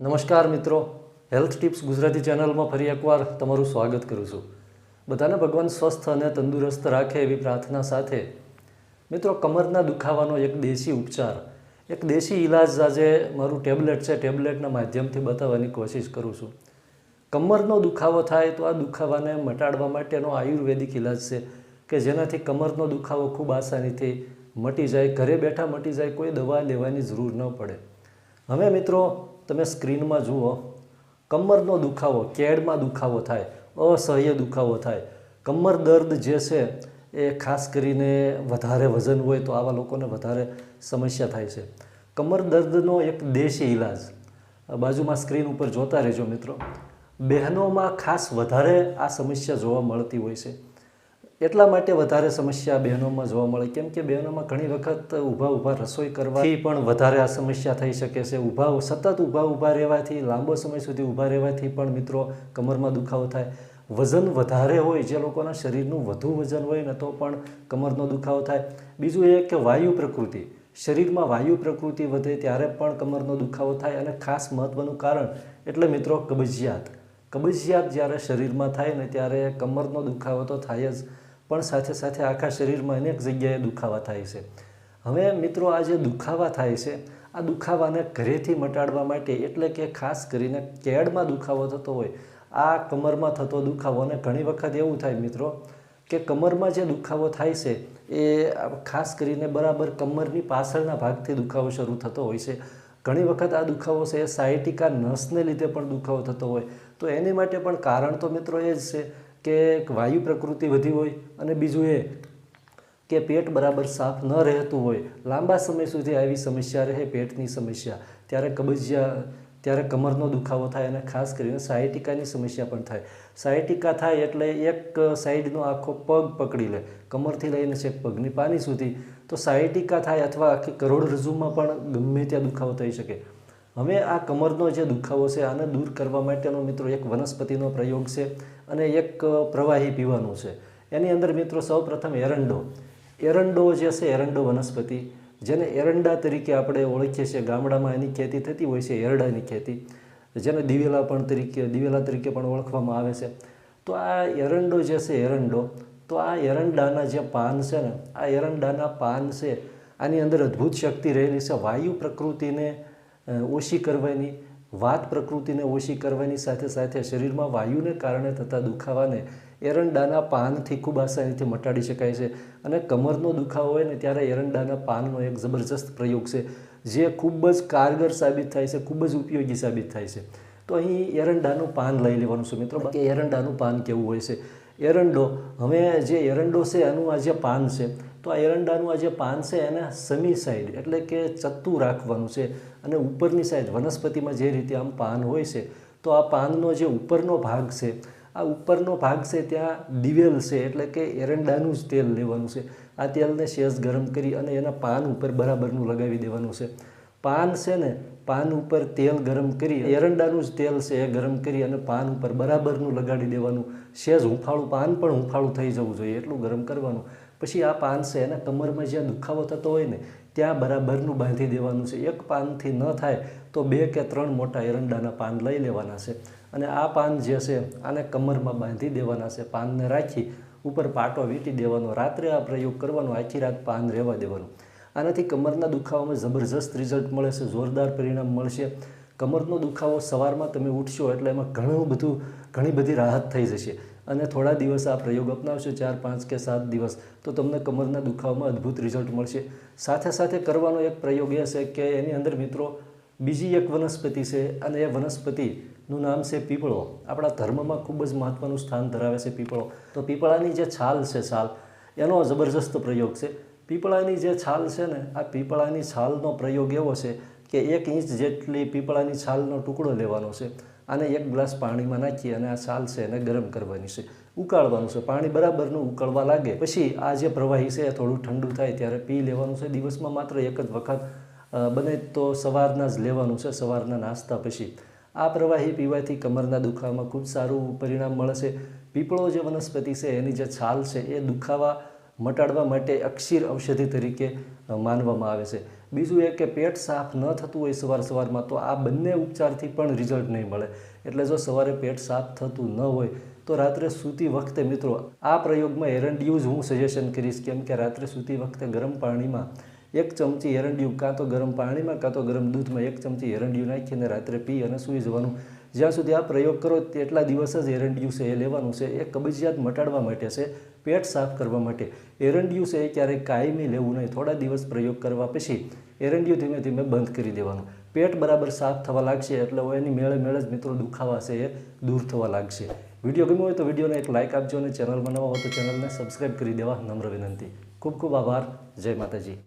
નમસ્કાર મિત્રો. Health tips Gujarati ચેનલમાં ફરી એકવાર તમારું સ્વાગત કરું છું. બધાને ભગવાન સ્વસ્થ અને તંદુરસ્ત રાખે એવી પ્રાર્થના સાથે. મિત્રો, કમરના દુખાવાનો એક દેશી ઉપચાર. એક દેશી ઈલાજ આજે મારું ટેબ્લેટ છે. ટેબ્લેટના માધ્યમથી બતાવવાની કોશિશ કરું છું. કમરનો દુખાવો થાય તો આ દુખાવાને મટાડવા માટેનો આયુર્વેદિક ઈલાજ છે કે જેનાથી કમરનો દુખાવો ખૂબ આસાનીથી મટી જાય, ઘરે બેઠા મટી જાય, કોઈ દવા લેવાની જરૂર ન પડે. હવે મિત્રો તમે સ્ક્રીનમાં જુઓ, કમરનો દુખાવો, કેડમાં દુખાવો થાય, અસહ્ય દુખાવો થાય. કમર દર્દ જે છે એ ખાસ કરીને વધારે વજન હોય તો આવા લોકોને વધારે સમસ્યા થાય છે. કમર દર્દનો એક દેશી ઈલાજ. બાજુમાં સ્ક્રીન ઉપર જોતા રહેજો મિત્રો. બહેનોમાં ખાસ વધારે આ સમસ્યા જોવા મળતી હોય છે. એટલા માટે વધારે સમસ્યા બહેનોમાં જોવા મળે. કેમ કે બહેનોમાં ઘણી વખત ઊભા ઊભા રસોઈ કરવાથી પણ વધારે આ સમસ્યા થઈ શકે છે. ઊભા સતત ઊભા ઊભા રહેવાથી, લાંબો સમય સુધી ઊભા રહેવાથી પણ મિત્રો કમરમાં દુખાવો થાય. વજન વધારે હોય, જે લોકોના શરીરનું વધુ વજન હોય ને તો પણ કમરનો દુખાવો થાય. બીજું એ કે વાયુ પ્રકૃતિ. શરીરમાં વાયુ પ્રકૃતિ વધે ત્યારે પણ કમરનો દુખાવો થાય અને ખાસ મહત્ત્વનું કારણ એટલે મિત્રો કબજિયાત. કબજિયાત જ્યારે શરીરમાં થાય ને ત્યારે કમરનો દુખાવો તો થાય જ. પણ સાથે સાથે આખા શરીરમાં અનેક જગ્યાએ દુખાવા થાય છે. હવે મિત્રો, આ જે દુખાવા થાય છે, આ દુખાવાને ઘરેથી મટાડવા માટે એટલે કે ખાસ કરીને કેડમાં દુખાવો થતો હોય, આ કમરમાં થતો દુખાવો અને ઘણી વખત એવું થાય મિત્રો કે કમરમાં જે દુખાવો થાય છે, એ ખાસ કરીને બરાબર કમરની પાછળના ભાગથી દુખાવો શરૂ થતો હોય છે. ઘણી વખત આ દુખાવો છે એ સાયટિકા નસને લીધે પણ દુખાવો થતો હોય. તો એની માટે પણ કારણ તો મિત્રો એ જ છે કે વાયુ પ્રકૃતિ વધી હોય અને બીજું એ કે પેટ બરાબર સાફ ન રહેતું હોય. લાંબા સમય સુધી આવી સમસ્યા રહે પેટની સમસ્યા. ત્યારે કબજિયા, ત્યારે કમરનો દુખાવો થાય અને ખાસ કરીને સાયટિકાની સમસ્યા પણ થાય. સાયટિકા થાય એટલે એક સાઈડનો આખો પગ પકડી લે. કમરથી લઈને છેક પગની પાની સુધી. તો સાયટિકા થાય અથવા આખી કરોડરજ્જુમાં પણ ગમે ત્યાં દુખાવો થઈ શકે. હવે આ કમરનો જે દુખાવો છે આને દૂર કરવા માટેનો મિત્રો એક વનસ્પતિનો પ્રયોગ છે અને એક પ્રવાહી પીવાનું છે. એની અંદર મિત્રો સૌપ્રથમ એરંડો. એરંડો જે છે, એરંડો વનસ્પતિ, જેને એરંડા તરીકે આપણે ઓળખીએ છીએ. ગામડામાં એની ખેતી થતી હોય છે, એરડાની ખેતી, જેને દિવેલા પણ તરીકે, દિવેલા તરીકે પણ ઓળખવામાં આવે છે. તો આ એરંડો જે છે, એરંડો, તો આ એરંડાના જે પાન છે ને, આ એરંડાના પાન છે, આની અંદર અદ્ભુત શક્તિ રહેલી છે. વાયુ પ્રકૃતિને ઓછી કરવાની, વાત પ્રકૃતિને ઓછી કરવાની સાથે સાથે શરીરમાં વાયુને કારણે થતા દુખાવાને એરંડાના પાનથી ખૂબ આસાનીથી મટાડી શકાય છે. અને કમરનો દુખાવો હોય ને ત્યારે એરંડાના પાનનો એક જબરજસ્ત પ્રયોગ છે, જે ખૂબ જ કારગર સાબિત થાય છે, ખૂબ જ ઉપયોગી સાબિત થાય છે. તો અહીં એરંડાનું પાન લઈ લેવાનું છે મિત્રો. કે એરંડાનું પાન કેવું હોય છે? એરંડો, હવે જે એરંડો છે એનું આ જે પાન છે તો આ એરંડાનું આ જે પાન છે એને સમી સાઈડ એટલે કે ચત્તું રાખવાનું છે. અને ઉપરની સાઈડ વનસ્પતિમાં જે રીતે આમ પાન હોય છે, તો આ પાનનો જે ઉપરનો ભાગ છે, આ ઉપરનો ભાગ છે ત્યાં દિવેલ છે, એટલે કે એરંડાનું જ તેલ લેવાનું છે. આ તેલને શેષ ગરમ કરી અને એના પાન ઉપર બરાબરનું લગાવી દેવાનું છે. પાન છે ને, પાન ઉપર તેલ ગરમ કરી, એરંડાનું જ તેલ છે એ ગરમ કરી અને પાન ઉપર બરાબરનું લગાડી દેવાનું. શેઝ હુંફાળું, પાન પણ હુંફાળું થઈ જવું જોઈએ, એટલું ગરમ કરવાનું. પછી આ પાન છે એના કમરમાં જ્યાં દુખાવો થતો હોય ને, ત્યાં બરાબરનું બાંધી દેવાનું છે. એક પાનથી ન થાય તો બે કે ત્રણ મોટા એરંડાના પાન લઈ લેવાના છે. અને આ પાન જે છે, આને કમરમાં બાંધી દેવાના છે. પાનને રાખી ઉપર પાટો વીંટી દેવાનો, રાત્રે આ પ્રયોગ કરવાનો, આખી રાત પાન રહેવા દેવાનું. આનાથી કમરના દુખાવામાં જબરજસ્ત રિઝલ્ટ મળે છે, જોરદાર પરિણામ મળશે. કમરનો દુખાવો સવારમાં તમે ઉઠશો એટલે એમાં ઘણું બધું, ઘણી બધી રાહત થઈ જશે. અને થોડા દિવસ આ પ્રયોગ અપનાવશો, ચાર, પાંચ કે સાત દિવસ, તો તમને કમરના દુખાવામાં અદ્ભુત રિઝલ્ટ મળશે. સાથે સાથે કરવાનો એક પ્રયોગ એ છે કે એની અંદર મિત્રો બીજી એક વનસ્પતિ છે અને એ વનસ્પતિનું નામ છે પીપળો. આપણા ધર્મમાં ખૂબ જ મહત્ત્વનું સ્થાન ધરાવે છે પીપળો. તો પીપળાની જે છાલ છે છાલ, એનો જબરજસ્ત પ્રયોગ છે. પીપળાની જે છાલ છે ને, આ પીપળાની છાલનો પ્રયોગ એવો છે કે એક ઇંચ જેટલી પીપળાની છાલનો ટુકડો લેવાનો છે. આને એક ગ્લાસ પાણીમાં નાખી અને આ છાલ છે એને ગરમ કરવાની છે. ઉકાળવાનું છે. પાણી બરાબરનું ઉકળવા લાગે. પછી આ જે પ્રવાહી છે થોડું ઠંડુ થાય ત્યારે પી લેવાનું છે. દિવસમાં માત્ર એક જ વખત બને તો સવારના જ લેવાનું છે, સવારના નાસ્તા પછી. આ પ્રવાહી પીવાથી કમરના દુખાવામાં ખૂબ સારું પરિણામ મળે છે. પીપળો જે વનસ્પતિ છે, એની જે છાલ છે, એ દુખાવા મટાડવા માટે અક્ષીર ઔષધિ તરીકે માનવામાં આવે છે. બીજું એ કે પેટ સાફ ન થતું હોય સવાર સવારમાં તો આ બંને ઉપચારથી પણ રિઝલ્ટ નહીં મળે. એટલે જો સવારે પેટ સાફ થતું ન હોય તો રાત્રે સૂતી વખતે મિત્રો આ પ્રયોગમાં એરંડિયું જ હું સજેશન કરીશ કેમ કે રાત્રે સૂતી વખતે ગરમ પાણીમાં એક ચમચી એરંડિયું કાં તો ગરમ પાણીમાં, કાં તો ગરમ દૂધમાં એક ચમચી એરંડિયું નાખીને રાત્રે પી અને સૂઈ જવાનું. જ્યાં સુધી આ પ્રયોગ કરો, તેટલા દિવસ જ એરંડિયું છે એ લેવાનું છે. એ કબજિયાત મટાડવા માટે છે, પેટ સાફ કરવા માટે. એરંડિયું છે એ ક્યારેય કાયમી લેવું નહીં. થોડા દિવસ પ્રયોગ કરવા પછી એરંડિયું ધીમે ધીમે બંધ કરી દેવાનું. પેટ બરાબર સાફ થવા લાગશે, એટલે એની મેળે મેળે જ મિત્રો દુખાવા છે, એ દૂર થવા લાગશે. વીડિયો ગમ્યો હોય તો વિડીયોને એક લાઇક આપજો અને ચેનલ બનાવો હોય તો ચેનલને સબસ્ક્રાઈબ કરી દેવા નમ્ર વિનંતી. ખૂબ ખૂબ આભાર. જય માતાજી.